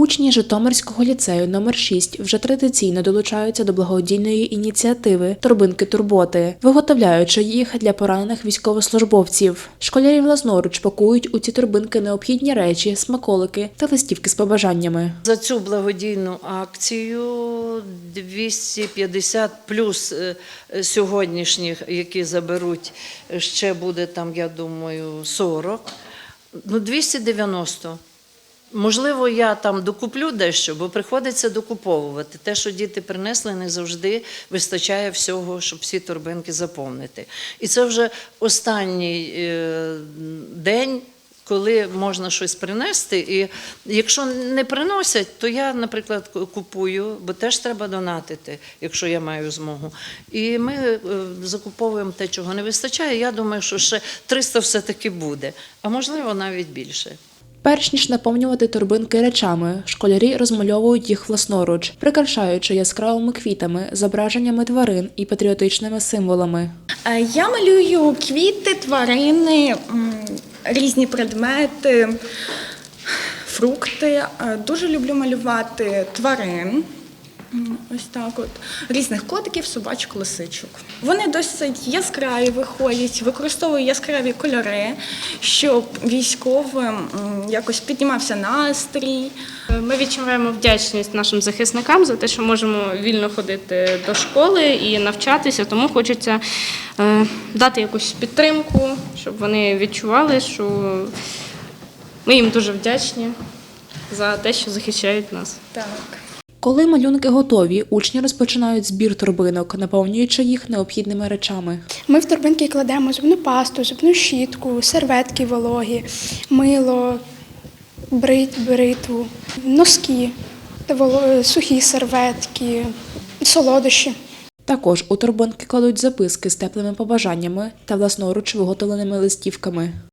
Учні Житомирського ліцею номер 6 вже традиційно долучаються до благодійної ініціативи Торбинки турботи, виготовляючи їх для поранених військовослужбовців. Школярі власноруч пакують у ці торбинки необхідні речі, смаколики та листівки з побажаннями. За цю благодійну акцію 250 плюс е, сьогоднішніх, які заберуть, ще буде там, я думаю, 40. Ну, 290. Можливо, я там докуплю дещо, бо приходиться докуповувати. Те, що діти принесли, не завжди вистачає всього, щоб всі торбинки заповнити. І це вже останній е, день, коли можна щось принести. І якщо не приносять, то я, наприклад, купую, бо теж треба донатити, якщо я маю змогу. І ми е, закуповуємо те, чого не вистачає. Я думаю, що ще 300 все-таки буде, а можливо навіть більше. Перш ніж наповнювати торбинки речами, школярі розмальовують їх власноруч, прикрашаючи яскравими квітами, зображеннями тварин і патріотичними символами. Е, Я малюю квіти, тварини, різні предмети, фрукти. Е, Дуже люблю малювати тварин. Ось так от. Різних котиків, собачок, лисичок. Вони досить яскраві виходять, використовую яскраві кольори, щоб військовим якось піднімався настрій. Ми відчуваємо вдячність нашим захисникам за те, що можемо вільно ходити до школи і навчатися, тому хочеться е, дати якусь підтримку, щоб вони відчували, що ми їм дуже вдячні за те, що захищають нас. Так. Коли малюнки готові, учні розпочинають збір торбинок, наповнюючи їх необхідними речами. Ми в торбинки кладемо зубну пасту, зубну щітку, серветки вологі, мило, брит, бритву, носки, воло- сухі серветки, солодощі. Також у торбинки кладуть записки з теплими побажаннями та власноруч виготовленими листівками.